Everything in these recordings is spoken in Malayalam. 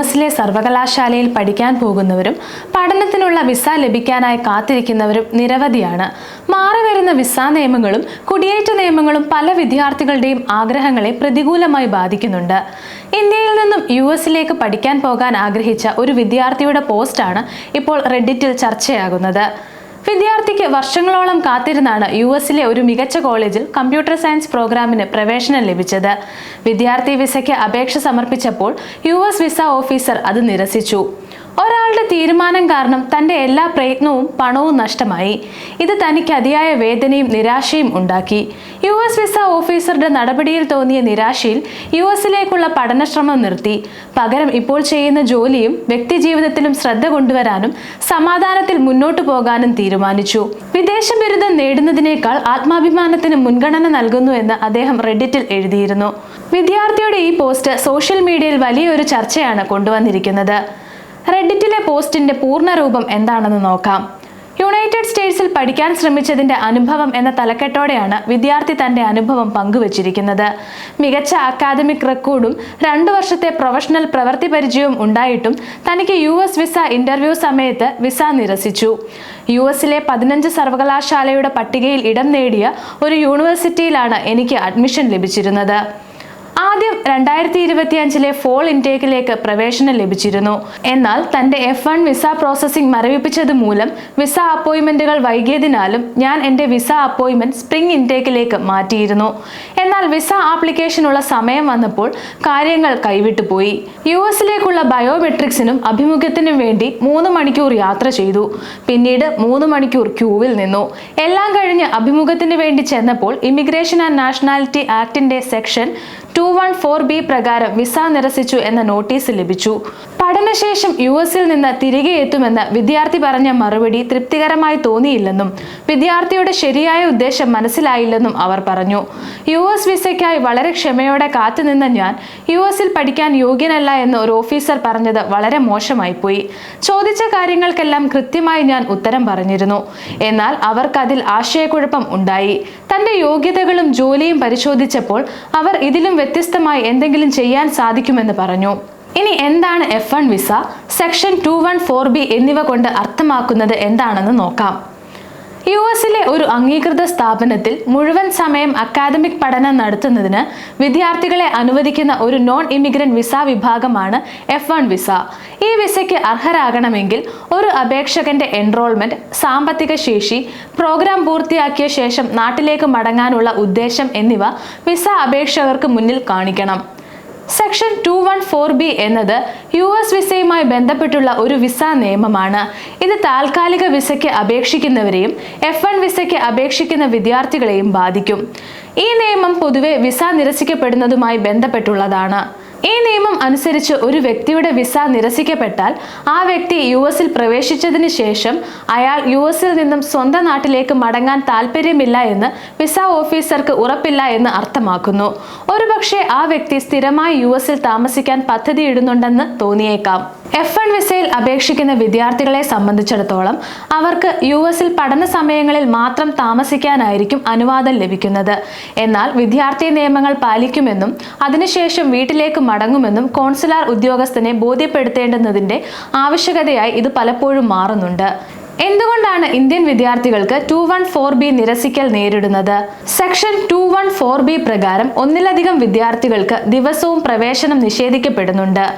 എസിലെ സർവകലാശാലയിൽ പഠിക്കാൻ പോകുന്നവരും പഠനത്തിനുള്ള വിസ ലഭിക്കാനായി കാത്തിരിക്കുന്നവരും നിരവധിയാണ്. മാറിവരുന്ന വിസ നിയമങ്ങളും കുടിയേറ്റ നിയമങ്ങളും പല വിദ്യാർത്ഥികളുടെയും ആഗ്രഹങ്ങളെ പ്രതികൂലമായി ബാധിക്കുന്നുണ്ട്. ഇന്ത്യയിൽ നിന്നും യു എസിലേക്ക് പഠിക്കാൻ പോകാൻ ആഗ്രഹിച്ച ഒരു വിദ്യാർത്ഥിയുടെ പോസ്റ്റാണ് ഇപ്പോൾ റെഡിറ്റിൽ ചർച്ചയാകുന്നത്. വിദ്യാർത്ഥിക്ക് വർഷങ്ങളോളം കാത്തിരുന്നാണ് യു എസിലെ ഒരു മികച്ച കോളേജിൽ കമ്പ്യൂട്ടർ സയൻസ് പ്രോഗ്രാമിന് പ്രവേശനം ലഭിച്ചത്. വിദ്യാർത്ഥി വിസയ്ക്ക് അപേക്ഷ സമർപ്പിച്ചപ്പോൾ യു എസ് വിസ ഓഫീസർ അത് നിരസിച്ചു. ഒരാളുടെ തീരുമാനം കാരണം തന്റെ എല്ലാ പ്രയത്നവും പണവും നഷ്ടമായി. ഇത് തനിക്ക് അതിയായ വേദനയും നിരാശയും ഉണ്ടാക്കി. യു എസ് വിസ ഓഫീസറുടെ നടപടിയിൽ തോന്നിയ നിരാശയിൽ യു എസിലേക്കുള്ള പഠനശ്രമം നിർത്തി. പകരം ഇപ്പോൾ ചെയ്യുന്ന ജോലിയും വ്യക്തിജീവിതത്തിലും ശ്രദ്ധ കൊണ്ടുവരാനും സമാധാനത്തിൽ മുന്നോട്ടു പോകാനും തീരുമാനിച്ചു. വിദേശ ബിരുദം നേടുന്നതിനേക്കാൾ ആത്മാഭിമാനത്തിന് മുൻഗണന നൽകുന്നു എന്ന് അദ്ദേഹം റെഡിറ്റിൽ എഴുതിയിരുന്നു. വിദ്യാർത്ഥിയുടെ ഈ പോസ്റ്റ് സോഷ്യൽ മീഡിയയിൽ വലിയൊരു ചർച്ചയാണ് കൊണ്ടുവന്നിരിക്കുന്നത്. റെഡിറ്റിലെ പോസ്റ്റിന്റെ പൂർണരൂപം എന്താണെന്ന് നോക്കാം. യുണൈറ്റഡ് സ്റ്റേറ്റ്സിൽ പഠിക്കാൻ ശ്രമിച്ചതിന്റെ അനുഭവം എന്ന തലക്കെട്ടോടെയാണ് വിദ്യാർത്ഥി തന്റെ അനുഭവം പങ്കുവച്ചിരിക്കുന്നത്. മികച്ച അക്കാദമിക് റെക്കോർഡും രണ്ടു വർഷത്തെ പ്രൊഫഷണൽ പ്രവൃത്തി പരിചയവും ഉണ്ടായിട്ടും തനിക്ക് യു എസ് വിസ ഇന്റർവ്യൂ സമയത്ത് വിസ നിരസിച്ചു. യു എസിലെ പതിനഞ്ച് സർവകലാശാലയുടെ പട്ടികയിൽ ഇടം നേടിയ ഒരു യൂണിവേഴ്സിറ്റിയിലാണ് എനിക്ക് അഡ്മിഷൻ ലഭിച്ചിരുന്നത്. ആദ്യം രണ്ടായിരത്തി ഇരുപത്തി അഞ്ചിലെ ഫോൾ ഇൻടേക്കിലേക്ക് പ്രവേശനം ലഭിച്ചിരുന്നു. എന്നാൽ തന്റെ എഫ് വൺ വിസ പ്രോസസ്സിംഗ് മരവിപ്പിച്ചത് മൂലം വിസ അപ്പോയിന്റ്മെന്റുകൾ വൈകിയതിനാലും ഞാൻ എന്റെ വിസ അപ്പോയിന്റ്മെന്റ് സ്പ്രിംഗ് ഇൻടേക്കിലേക്ക് മാറ്റിയിരുന്നു. എന്നാൽ വിസ ആപ്ലിക്കേഷനുള്ള സമയം വന്നപ്പോൾ കാര്യങ്ങൾ കൈവിട്ടു പോയി. യു എസിലേക്കുള്ള ബയോമെട്രിക്സിനും അഭിമുഖത്തിനും വേണ്ടി മൂന്ന് മണിക്കൂർ യാത്ര ചെയ്തു. പിന്നീട് മൂന്ന് മണിക്കൂർ ക്യൂവിൽ നിന്നു. എല്ലാം കഴിഞ്ഞ് അഭിമുഖത്തിന് വേണ്ടി ചെന്നപ്പോൾ immigration and nationality ആക്ടിന്റെ section two one four B പ്രകാരം വിസ നിരസിച്ചു എന്ന നോട്ടീസ് ലഭിച്ചു. പഠനശേഷം യു എസിൽ നിന്ന് തിരികെ എത്തുമെന്ന് വിദ്യാർത്ഥി പറഞ്ഞ മറുപടി തൃപ്തികരമായി തോന്നിയില്ലെന്നും വിദ്യാർത്ഥിയുടെ ശരിയായ ഉദ്ദേശം മനസ്സിലായില്ലെന്നും അവർ പറഞ്ഞു. യു എസ് വിസയ്ക്കായി വളരെ ക്ഷമയോടെ കാത്തുനിന്ന ഞാൻ യു എസിൽ പഠിക്കാൻ യോഗ്യനല്ല എന്ന് ഒരു ഓഫീസർ പറഞ്ഞത് വളരെ മോശമായി പോയി ചോദിച്ച കാര്യങ്ങൾക്കെല്ലാം കൃത്യമായി ഞാൻ ഉത്തരം പറഞ്ഞിരുന്നു. എന്നാൽ അവർക്കതിൽ ആശയക്കുഴപ്പം ഉണ്ടായി. തന്റെ യോഗ്യതകളും ജോലിയും പരിശോധിച്ചപ്പോൾ അവർ ഇതിലും വ്യത്യസ്തമായി എന്തെങ്കിലും ചെയ്യാൻ സാധിക്കുമെന്ന് പറഞ്ഞു. ഇനി എന്താണ് F one visa? Section two one four B എന്നിവ കൊണ്ട് അർത്ഥമാക്കുന്നത് എന്താണെന്ന് നോക്കാം. യു എസിലെ ഒരു അംഗീകൃത സ്ഥാപനത്തിൽ മുഴുവൻ സമയം അക്കാദമിക് പഠനം നടത്തുന്നതിന് വിദ്യാർത്ഥികളെ അനുവദിക്കുന്ന ഒരു നോൺ ഇമിഗ്രന്റ് വിസ വിഭാഗമാണ് എഫ് വൺ വിസ ഈ വിസയ്ക്ക് അർഹരാകണമെങ്കിൽ ഒരു അപേക്ഷകന്റെ എൻറോൾമെന്റ് സാമ്പത്തിക ശേഷി പ്രോഗ്രാം പൂർത്തിയാക്കിയ ശേഷം നാട്ടിലേക്ക് മടങ്ങാനുള്ള ഉദ്ദേശം എന്നിവ വിസ അപേക്ഷകർക്ക് മുന്നിൽ കാണിക്കണം. Section two one four B എന്നത് യു എസ് വിസയുമായി ബന്ധപ്പെട്ടുള്ള ഒരു വിസ നിയമമാണ്. ഇത് താൽക്കാലിക വിസയ്ക്ക് അപേക്ഷിക്കുന്നവരെയും എഫ് വൺ വിസയ്ക്ക് അപേക്ഷിക്കുന്ന വിദ്യാർത്ഥികളെയും ബാധിക്കും. ഈ നിയമം പൊതുവെ വിസ നിരസിക്കപ്പെടുന്നതുമായി ബന്ധപ്പെട്ടുള്ളതാണ്. ഈ നിയമം അനുസരിച്ച് ഒരു വ്യക്തിയുടെ വിസ നിരസിക്കപ്പെട്ടാൽ ആ വ്യക്തി യു എസിൽ പ്രവേശിച്ചതിന് ശേഷം അയാൾ യു എസിൽ നിന്നും സ്വന്തം നാട്ടിലേക്ക് മടങ്ങാൻ താല്പര്യമില്ല എന്ന് വിസ ഓഫീസർക്ക് ഉറപ്പില്ല എന്ന് അർത്ഥമാക്കുന്നു. ഒരുപക്ഷെ ആ വ്യക്തി സ്ഥിരമായി യു എസിൽ താമസിക്കാൻ പദ്ധതിയിടുന്നുണ്ടെന്ന് തോന്നിയേക്കാം. എഫ് വൺ വിസയിൽ അപേക്ഷിക്കുന്ന വിദ്യാർത്ഥികളെ സംബന്ധിച്ചിടത്തോളം അവർക്ക് യു എസിൽ പഠന സമയങ്ങളിൽ മാത്രം താമസിക്കാനായിരിക്കും അനുവാദം ലഭിക്കുന്നത്. എന്നാൽ വിദ്യാർത്ഥി നിയമങ്ങൾ പാലിക്കുമെന്നും അതിനുശേഷം വീട്ടിലേക്ക് മടങ്ങുമെന്നും കോൺസുലാർ ഉദ്യോഗസ്ഥനെ ബോധ്യപ്പെടുത്തേണ്ടുന്നതിന്റെ ആവശ്യകതയായി ഇത് പലപ്പോഴും മാറുന്നുണ്ട്. എന്തുകൊണ്ടാണ് ഇന്ത്യൻ വിദ്യാർത്ഥികൾക്ക് ടു വൺ ഫോർ ബി നിരസിക്കൽ നേരിടുന്നത്? Section two one four B പ്രകാരം ഒന്നിലധികം വിദ്യാർത്ഥികൾക്ക് ദിവസവും പ്രവേശനം നിഷേധിക്കപ്പെടുന്നുണ്ട്.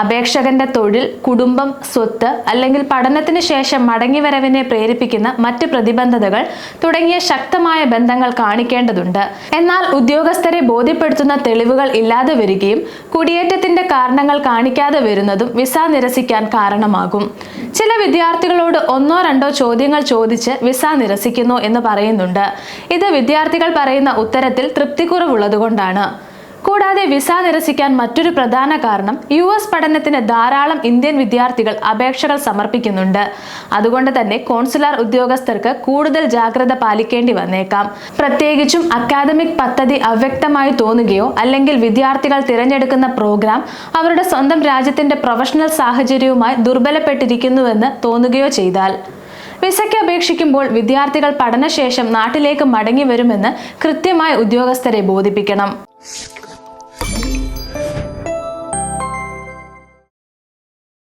അപേക്ഷകന്റെ തൊഴിൽ കുടുംബം സ്വത്ത് അല്ലെങ്കിൽ പഠനത്തിന് ശേഷം മടങ്ങിവരവിനെ പ്രേരിപ്പിക്കുന്ന മറ്റ് പ്രതിബന്ധതകൾ തുടങ്ങിയ ശക്തമായ ബന്ധങ്ങൾ കാണിക്കേണ്ടതുണ്ട്. എന്നാൽ ഉദ്യോഗസ്ഥരെ ബോധ്യപ്പെടുത്തുന്ന തെളിവുകൾ ഇല്ലാതെ വരികയും കുടിയേറ്റത്തിന്റെ കാരണങ്ങൾ കാണിക്കാതെ വരുന്നതും വിസ നിരസിക്കാൻ കാരണമാകും. ചില വിദ്യാർത്ഥികളോട് ഒന്നോ രണ്ടോ ചോദ്യങ്ങൾ ചോദിച്ച് വിസ നിരസിക്കുന്നു എന്ന് പറയുന്നുണ്ട്. ഇത് വിദ്യാർത്ഥികൾ പറയുന്ന ഉത്തരത്തിൽ തൃപ്തിക്കുറവുള്ളതുകൊണ്ടാണ്. കൂടാതെ വിസ നിരസിക്കാൻ മറ്റൊരു പ്രധാന കാരണം യു എസ് പഠനത്തിന് ധാരാളം ഇന്ത്യൻ വിദ്യാർത്ഥികൾ അപേക്ഷകൾ സമർപ്പിക്കുന്നുണ്ട്. അതുകൊണ്ട് തന്നെ കോൺസുലാർ ഉദ്യോഗസ്ഥർക്ക് കൂടുതൽ ജാഗ്രത പാലിക്കേണ്ടി വന്നേക്കാം. പ്രത്യേകിച്ചും അക്കാദമിക് പദ്ധതി അവ്യക്തമായി തോന്നുകയോ അല്ലെങ്കിൽ വിദ്യാർത്ഥികൾ തിരഞ്ഞെടുക്കുന്ന പ്രോഗ്രാം അവരുടെ സ്വന്തം രാജ്യത്തിന്റെ പ്രൊഫഷണൽ സാഹചര്യവുമായി ദുർബലപ്പെട്ടിരിക്കുന്നുവെന്ന് തോന്നുകയോ ചെയ്താൽ. വിസയ്ക്ക് അപേക്ഷിക്കുമ്പോൾ വിദ്യാർത്ഥികൾ പഠനശേഷം നാട്ടിലേക്ക് മടങ്ങി വരുമെന്ന് കൃത്യമായി ഉദ്യോഗസ്ഥരെ ബോധിപ്പിക്കണം.